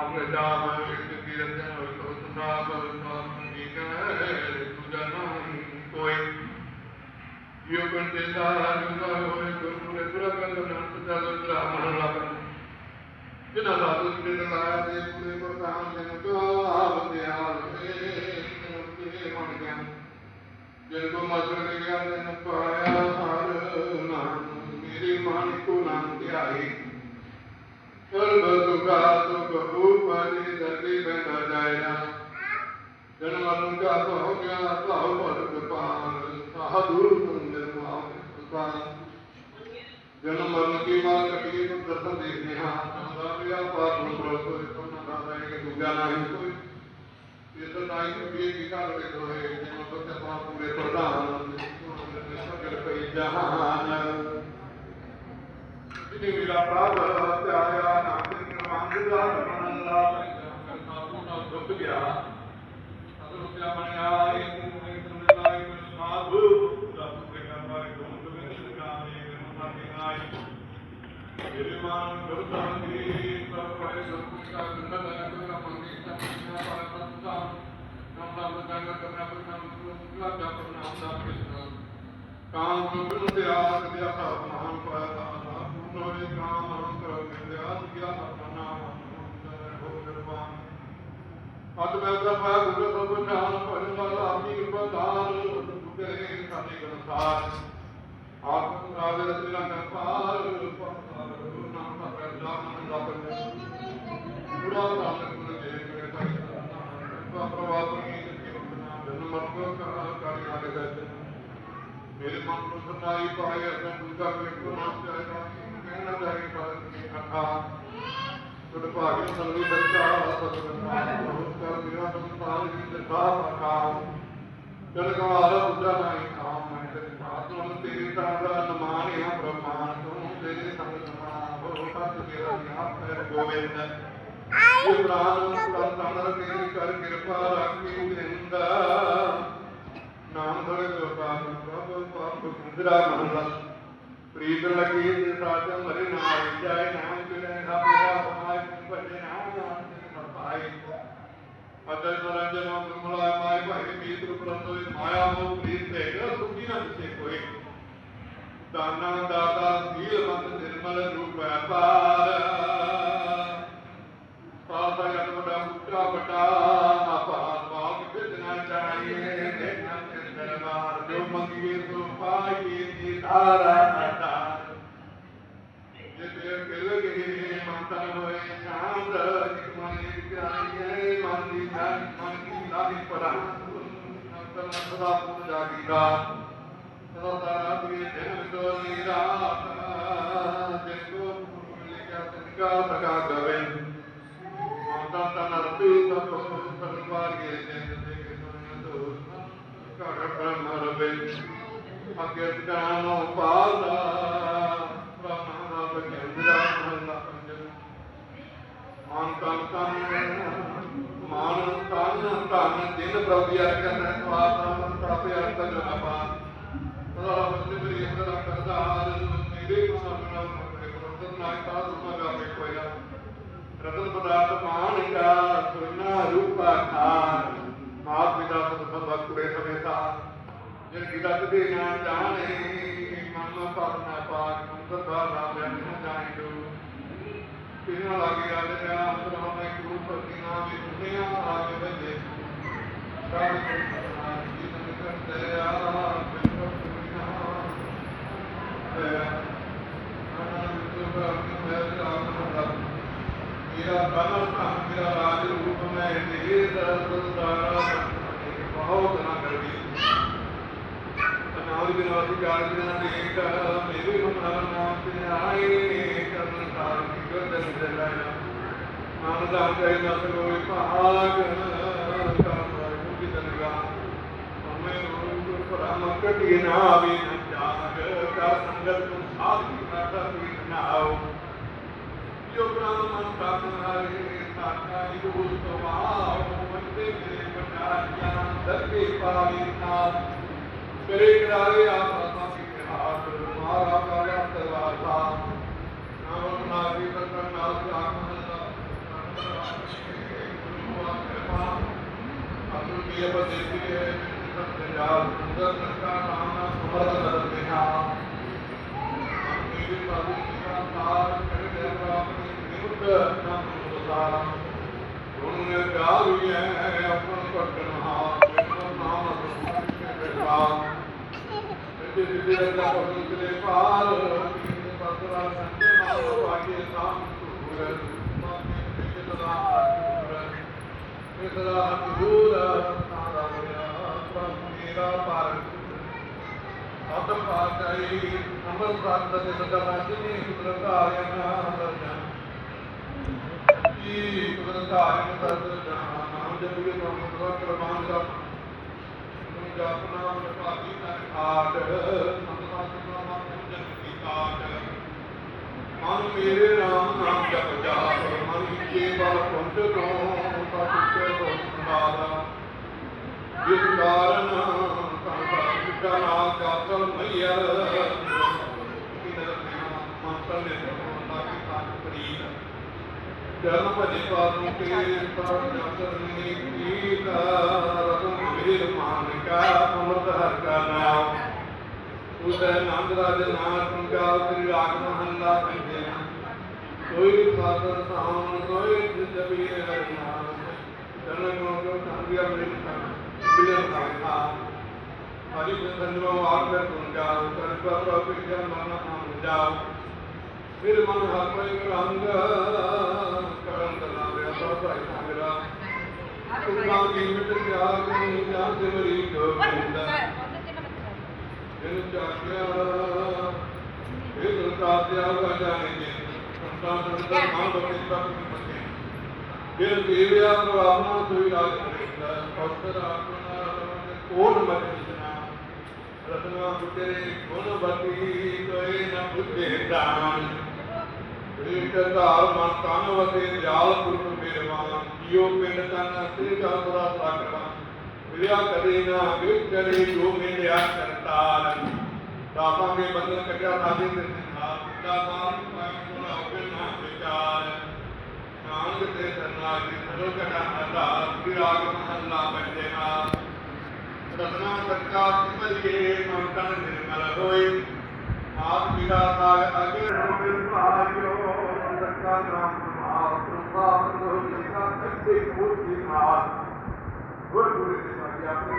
ਆਪਣੇ ਜਾਮ ਵਿੱਚ ਕੀ ਰਚਨ ਹੋਈ ਉਸ ਨਾਮ ਨਾਮ ਕੀ ਕਹੇ ਤੁਝਾ ਨਾਮ ਕੋਈ। ਯੋ ਕੰਤੇ ਦਾ ਜੁਗਾ ਹੋਏ ਗੁਰੂ ਨੇ ਤੁਰਾ ਕੰਦ ਨਾਮ ਚੱਲ ਬ੍ਰਾਹਮਣ ਲਾਗਨ ਜਿਨ੍ਹਾਂ ਦਾ ਤੁਝ ਨੇ ਲਾਇਆ ਦੇ ਪੂਰੇ ਪ੍ਰਧਾਨ ਜਨ ਕੋ ਆਪ ਦੇ ਹਾਲ ਦੇ ਤੇ ਮਨ ਗਿਆਨ ਜਿਨ ਕੋ ਮਤਲਬ ਦੇ ਗਿਆਨ ਨੇ ਪਾਇਆ ਹਰ ਨਾਮ। ਮੇਰੇ ਮਨ ਕੋ ਨਾਮ ਧਿਆਈ ਸਰਬ ਦੁਖਾ ਸੁਖ ਉਪਰਿ ਧਰਤੀ ਬੈਠਾ ਜਾਇਆ ਜਨ ਮਨ ਕਾ ਹੋ ਗਿਆ ਭਾਉ ਭਰ ਪਾਨ ਸਾਧੂ ਸੁੰਦਰ ਮਾਨ ਸੁਤਾਨ ਜਨਮ ਮਰਨ ਕੀ ਮਾਰ ਕਟੀਏ ਨੂੰ ਦਰਸ਼ਨ ਦੇਖਦੇ ਹਾਂ ਸਦਾ ਵਿਆ ਪਾਪ ਨੂੰ ਪ੍ਰੋਸ ਹੋਏ ਸੋਨਾ ਦਾ ਹੈ ਕਿ ਦੂਜਾ ਨਹੀਂ ਕੋਈ ਇਹ ਤਾਂ ਨਹੀਂ ਕਿ ਇਹ ਕੀ ਕਰ ਰਹੇ ਹੋਏ ਜਿਵੇਂ ਬੱਚਾ ਪਾਪ ਪੂਰੇ ਪ੍ਰਧਾਨ ਸਗਲ ਕਈ ਜਹਾਨ ਜਿਨੇ ਮੇਰਾ ਪ੍ਰਭ ਧਿਆਇਆ ਨਾਮ ਨਿਰਵਾਣ ਦਾ ਮਨ ਦਾ ਸਾਧੂ ਨਾਲ ਡੁੱਬ ਗਿਆ ਅਗਰ ਰੁਪਿਆ ਬਣਿਆ ਇਹ ਨੂੰ ਤੁਮਨੇ ਲਾਈ ਮਨ ਸਾਧੂ ਦਾ ਤੁਮਰੇ ਕਰ ਬਾਰੇ ਅੱਜ ਮੈਂ ਦਾ ਪਾਇਆ ਗੁਰੂ ਸਭ ਨਾਮ ਭਜਨ ਵਾਲਾ ਆਪਣੀ ਕਿਰਪਾ, ਦਾਨ ਬੁੱਢੇ ਸਾਡੇ ਗਨਸਾਰ ਆਪ ਨੂੰ ਰਾਜੇ ਦਾ ਤੇਰਾ ਕਰਪਾਲ ਗੁਰੂ ਨਾਮ ਦਾ ਪ੍ਰੇਮ ਮਨ ਦਾ ਪ੍ਰੇਮ ਪੂਰਾ ਨਾਮ ਗੁਰੂ ਦੇ ਮੇਰੇ ਭਾਈ ਦਾ ਪ੍ਰਭਾਵ ਨਹੀਂ ਕਿ ਨਾਮ ਜਨ ਮਰਕੋ ਕਾਰੀ ਆਲੇ ਦਾ ਮੇਰੇ ਮਨ ਨੂੰ ਸਤਾਈ ਪਾਏ ਅਸਾਂ ਦੂਜਾ ਵੇਖੋ ਨਾ ਚਾਹੀਦਾ ਕਹਿਣਾ ਚਾਹੀ ਪਰ ਅਖਾ ਤੁਧ ਭਾਗਿ ਸੰਗੀ ਬੱਚਾ, ਸਤਿਗੁਰੂ ਬਹੁਤ ਕਰ ਮੇਰਾ ਸੰਤਾਨ ਜੀ ਦੇ ਸਾਹ ਅਖਾ ਜਨ ਕਮਾਲ ਬੁੱਧਾ ਨਹੀਂ ਕਾਮ ਮੈਂ ਤੇ ਸਾਥ ਨੂੰ ਤੇਰੀ ਤਰ੍ਹਾਂ ਦਾ ਨਮਾਨ ਹੈ ਬ੍ਰਹਮਾਨ ਤੂੰ ਤੇਰੇ ਸੰਗ ਸਮਾਨ ਹੋ ਸਤ ਤੇਰਾ ਆਪ ਹੈ ਗੋਬਿੰਦ ਇਹ ਪ੍ਰਾਨ ਪ੍ਰਾਨ ਤਨ ਤੇਰੀ ਕਰ ਕਿਰਪਾ ਰੱਖੀ ਦਿੰਦਾ ਨਾਮ ਧਰੇ ਲੋਕਾਂ ਪ੍ਰਭ ਪਾਪ ਸੁੰਦਰਾ ਮਹਲਾ ਪ੍ਰੀਤ ਲਗੀ ਜੇ ਸਾਜਾ ਮਰੇ ਨਾ ਆਈ ਜਾਏ ਨਾਮ ਚੁਨੇ ਨਾ ਪਿਆ ਬਮਾਈ ਭਜੇ ਨਾਮ ਨਾਮ ਤੇ ਸਪਾਈ ਅਤਰ ਨਰੰਜਨ ਗੁਰਮਲਾ ਮਾਈ ਭਾਈ ਮੀਤ ਰੂਪ ਰੰਦੋਈ ਮਾਇਆ ਮੋਹ ਪ੍ਰੀਤ ਤੇ ਗ ਸੁਖੀ ਨਾ ਦਿਸੇ ਕੋਈ। ਦਾਨਾ, ਦਾਤਾ ਸੀਲ ਮੰਦ ਨਿਰਮਲ, ਰੂਪ ਵਪਾਰ। ਸਾਦਾ ਜਤ ਵੱਡਾ, ਉੱਚਾ, ਵੱਡਾ ਆਪਾਨ ਮਾਲ ਕਿਤੇ ਨਾ ਚਾਹੀਏ, ਦੇਖਣਾ ਤੇ ਦਰਬਾਰ। ਜੋ ਮੰਗੀਏ ਸੋ ਪਾਈਏ ਜੀ ਧਾਰਾ ਅਟਾਰ ਜੇ ਤੇ ਕਿਲ ਗਏ ਮੰਤਨ ਹੋਏ ਚਾਂਦ ਜਿਕ ਮਨ ਵਿਚਾਰੀਏ ਮਨ ਦੀ ਜਾਨ ਮਨ ਦੀ ਲਾਹੀ ਪਰਾ ਅੰਤਨ ਸਦਾ ਪੁਰ ਜਾਗੀਦਾ ਸਦਾ ਤਾਰਾ ਤੁਏ ਦਿਨ ਵਿਦੋ ਨੀਰਾਤ ਜਿਨ ਕੋ ਲਿਖਿਆ ਤਿਨਕਾ ਤਕਾ ਗਵੇ ਮਾਤਾ ਤਨ ਰਤੀ ਤਪ ਸਰਵਾਰ ਕੇ ਜਿਨ ਦੇ ਕੇ ਸੁਨਿ ਤੋ ਘੜ ਬ੍ਰਹਮ ਰਵੇ। ਅਗੇ ਗਾਨੋ ਪਾਲਾ ਬ੍ਰਹਮ ਰਬ ਕੇਂਦਰਾ ਮਹਲਾ ਪੰਜਨ ਮਾਨ ਤਨ ਤਨ ਮਾਨ ਤਨ ਤਨ ਜਿਨ ਪ੍ਰਭੂ ਯਾਰ ਕਰਨਾ ਸਵਾਤ ਤਪ ਯਾਰ ਤਨ ਆਪਾ ਸਦਾ ਬਸੀ ਬਰੀ ਅੰਦਰ ਕਰਦਾਰ ਮੇਰੇ ਕੋ ਸਭਨਾ ਮਰੇ ਪ੍ਰਤਨ ਨਾਇ ਤਾ ਤੁਮਾ ਗਾਵੇ ਕੋਇਆ ਰਤਨ ਪਦਾਰਥ ਮਾਨ ਕਾ ਸੁਨਾ ਰੂਪਾ ਖਾਨ ਮਾਤ ਪਿਤਾ ਸਤ ਸਭ ਕੁੜੇ ਸਮੇਤਾ ਜਿਨ ਗਿਦਾ ਤੇ ਨਾ ਜਾਣੇ, ਮਨ ਪਰ ਨਾ ਪਾਕ ਮੰਦਰ ਦਾ ਨਾਮ ਲੈ ਨਾ ਜਾਣੇ ਜੋ ਕਿਨਾਂ ਲਾਗੇ ਆ ਤੇ ਆ ਅੰਦਰ ਹਮੇ ਗੁਰੂ ਪ੍ਰਤੀ ਨਾਮ ਵੀ ਦੁਨੀਆ ਆਗੇ ਵਜੇ ਸਾਧ ਸੰਤਾਨ ਜੀ ਨਮ ਕਰਤੇ ਆ ਬਿਨੋ ਸੁਨਾ ਤੇ ਆਨੰਦ ਸੁਭਾ ਮੈਂ ਰਾਮ ਦਾ ਮੇਰਾ ਬਨਲ ਤਾਂ ਮੇਰਾ ਰਾਜ ਰੂਪ ਮੈਂ ਤੇਰੇ ਦਰਦ ਦਾਰਾ ਬਹੁਤ ਨਾ ਕਰਦੀ ਨਾਮ ਬਿਨਾਸੀ ਕਾਲ ਬਿਨਾ ਦੇਖ ਮੇਰੇ ਹਮਾਰਾ ਨਾਮ ਤੇ ਆਏ ਕਰਨ ਸਾਰ ਕੀ ਗਦਨ ਦੇ ਲਾਇਆ ਨਾਮ ਦਾ ਕੈ ਨਸ ਲੋਈ ਭਾਗ ਕਰਮ ਮੁਕੀ ਤਨਗਾ ਹਮੇ ਰੂਪ ਪਰਮ ਕਟੀ ਨਾ ਵੀ ਨ ਜਾਗ ਕਾ ਸੰਗਤ ਤੁਮ ਸਾਧ ਕੀ ਨਾਤਾ ਵੀ ਨਾ ਆਓ ਜੋ ਬ੍ਰਹਮਨ ਪ੍ਰਾਪਤ ਹਰੇ ਸਾਖਾ ਨਿਗੂ ਸਵਾਉ ਵੰਦੇ ਮੇਰੇ ਬਟਾਰੀਆਂ ਦਰਗੇ ਪਾਵੀ ਨਾਥ ਕਰੇ ਕਰਾਰੇ ਆਪ ਆਤਮਾ ਕੀ ਹਾਥ ਮਾਰਾ ਕਾਰਿਆ ਤਵਾ ਨਾਮ ਨਾਮ ਨਾਮੀ ਬਤਨ ਨਾਮ ਆਤਮਾ ਦਾ ਕੀ ਬਦੇ ਕੀ ਸਤਿ ਜਾਲ ਸੁੰਦਰ ਨਕਾ ਨਾਮ ਨਾ ਸਮਰ ਕਰ ਦੇਹਾ ਮੇਰੇ ਬਾਬੂ ਦਾ ਤਾਰ ਕਰ ਦੇ ਆਪਣੀ ਨਿਮੁੱਤ ਨਾਮ ਸੁਸਾਰਾ ਉਹਨੇ ਪਿਆਰ ਹੋਈ ਹੈ ਆਪਣਾ ਪਟਨਾ ਮੇਰਾ ਨਾਮ ਸੁਸਾਰਾ ਤੇ ਜਿਹੜੇ ਦਾ ਪਰਮੇਸ਼ਰ ਦੇ ਪਾਰ ਕਿਨੇ ਪਤਰਾ ਸੰਤੇ ਨਾਮ ਵਾਗੇ ਸਾਮ ਸੁਰ ਮਾਤੇ ਤੇ ਸਦਾ ਸੁਰ ਤੇ ਸਦਾ ਦੂਰ ਸਾਰਾ ਮੇਰਾ ਪ੍ਰਭ ਮੇਰਾ ਪਾਰ ਸਤ ਪਾਤਈ ਅੰਮ੍ਰਿਤ ਸਾਧ ਦੇ ਸਦਾ ਰਾਜਨੀ ਕੁਦਰਤ ਆਰਿਆ ਨਾਮ ਰਜਨ ਕੀ ਕੁਦਰਤ ਆਰਿਆ ਸਤ ਨਾਮ ਜਪ ਕੇ ਨਾਮ ਦਾ ਪ੍ਰਮਾਣ ਦਾ ਜਪ ਨਾਮ ਭਾਗੀ ਤਨ ਖਾਟ ਸੰਤਾਂ ਸੁਨਾ ਮਨ ਜਨ ਕੀ ਕਾਟ ਮਨ ਮੇਰੇ ਰਾਮ ਨਾਮ ਜਪ ਜਾਪ ਮਨ ਕੇ ਬਲ ਕੁੰਟ ਤੋਂ ਸਤਿ ਤੋਂ ਸੰਭਾਲਾ ਜਿਸ ਕਾਰਨ ਸੰਸਾਰ ਦਾ ਨਾਮ ਕਾਤਲ ਮਈਆ ਕੀ ਨਦਰ ਮੰਤਰ ਨੇ ਸੋਨਾ ਕੀ ਸਾਥ ਪ੍ਰੀਤ ਜਨਮ ਭਜੇ ਪਾਦੂ ਕੇ ਪਰ ਜਨਨੀ ਕੀਤਾ, ਰਤਨ ਵੀਰ ਮਾਨ ਕਾ ਅਮਰਤ ਹਰ ਕਾ ਨਾਮ। ਉਸੈ ਨੰਦ ਰਾਜ ਨਾਮ ਸੰਗਾ ਸ੍ਰੀ ਰਾਗ ਮਹੱਲਾ ਪੰਜੇ ਕੋਈ ਸਾਧਨ ਸਾਮ, ਕੋਈ ਜਬੀ ਹਰ ਨਾਮ। ਜਨਮ ਗੋ ਸੰਗਿਆ ਮਿਲ ਬਿਲਨ ਸਾਖਾ ਹਰੀ ਸੰਜਮੋ ਆਪ ਤੁਮ ਜਾਓ ਸਰਬਾ ਪ੍ਰਭ ਕੇ ਮਨ ਹਮ ਜਾਓ। ਫਿਰ ਮਨ ਹਰ ਕੋਈ ਰੰਗ ਕਰਨ ਦਲਾ ਵਿਆ ਭਾਈ ਸੰਗਰਾ ਤੁਮਾ ਕੀ ਮਿਟ ਗਿਆ ਕੋਈ ਜਾਂ ਤੇ ਮਰੀ ਗੋਬਿੰਦ ਜਿਨ ਚਾਕਿਆ ਇਹ ਦੁਰਤਾ ਤਿਆਗ ਜਾਣੇ ਜੀ। ਸੰਤਾਂ ਸੰਤਾਂ ਮਾਂ ਬਖਸ਼ ਤੱਕ ਮੰਨੇ ਫਿਰ ਦੇਵਿਆ ਪ੍ਰਵਾਹਨਾ ਸੋਈ ਰਾਜ ਕਰਿੰਦਾ ਪਵਿੱਤਰ ਆਪਣਾ ਕੋਣ ਮਜਨਾ ਰਤਨਾ ਤੇਰੇ ਗੁਣ ਬਤੀ ਤੋਏ ਨ ਬੁੱਧੇ ਦਾਨ। ਏਕ ਧਾਰ ਮਨ ਤਨ ਵਸੇ ਜਾਲ ਪੁਰਖ ਬਿਰਵਾਨ ਜੀਉ ਪਿੰਡ ਤਨ ਤੇ ਜਲ ਬੜਾ ਸਾਕਰਾ ਵਿਰਿਆ ਕਦੇ ਨਾ ਵਿਚਰੇ ਜੋ ਮਿਲਿਆ ਕਰਤਾਰ। ਦਾਸਾਂ ਦੇ ਬੰਧਨ ਕੱਟਿਆ ਸਾਦੇ ਤੇ ਨਾਲ ਪਿਤਾ ਮਾਨ ਪਾਇ ਕੋਲਾ ਹੋਵੇ ਨਾ ਵਿਚਾਰ। ਨਾਨਕ ਤੇ ਸਰਨਾਗਿ ਸਰੋ ਕਟਾ ਆਧਾਰ। ਵਿਰਾਗ ਮਹੱਲਾ ਬੰਦੇਨਾ ਰਤਨਾ ਸਰਕਾਰ ਸਿਮਰਿਏ ਮਨ ਤਨ ਨਿਰਮਲ ਹੋਏ। ਆਪ ਪਿਤਾ ਸਾਗ ਅਗੇ ਹੋਵੇ ਭਾਇਓ ਸੱਚਾ ਨਾਮ ਸਮਾਪ ਪ੍ਰਭਾਵ ਹੋ ਜਿਸਾ ਸੱਚੇ ਮੂਰਤੀ ਮਾਰ ਗੁਰ ਗੁਰੂ ਦੇ ਸਾਥੀ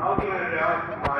ਆਪਣੇ ਨਾਲ ਨਾਮ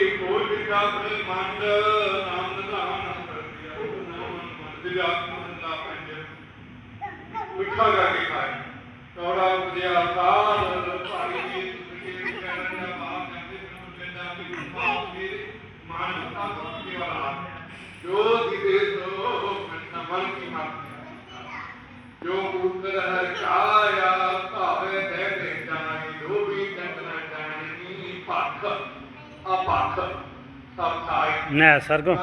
ਕੋਈ ਵੀ ਨਾਮ ਨਿਧਾਨ ਕਰਦਿਆ ਨਾਮ ਮੰਦ ਜਾਤ ਮਹਲਾ ਪੰਜ ਮਿੱਠਾ ਕਰਕੇ ਖਾਏ ਕੌੜਾ ਉਪਜਿਆ ਸਾਧ ਭਾਈ ਜੀ ਸੁਖੀ ਕਰਨ ਦਾ ਭਾਵ ਜਾਂਦੇ ਨੂੰ ਕਹਿੰਦਾ ਕਿ ਭਾਵ ਮੇਰੇ ਮਨ ਦਾ ਕੀ ਵਾਲਾ ਜੋ ਦਿਵੇ ਸੋ ਮਨ ਕੀ ਮਤ ਜੋ ਪੁੱਤਰ ਹੈ ਕਾਇਆ ਨਾ ਸਰਗੋ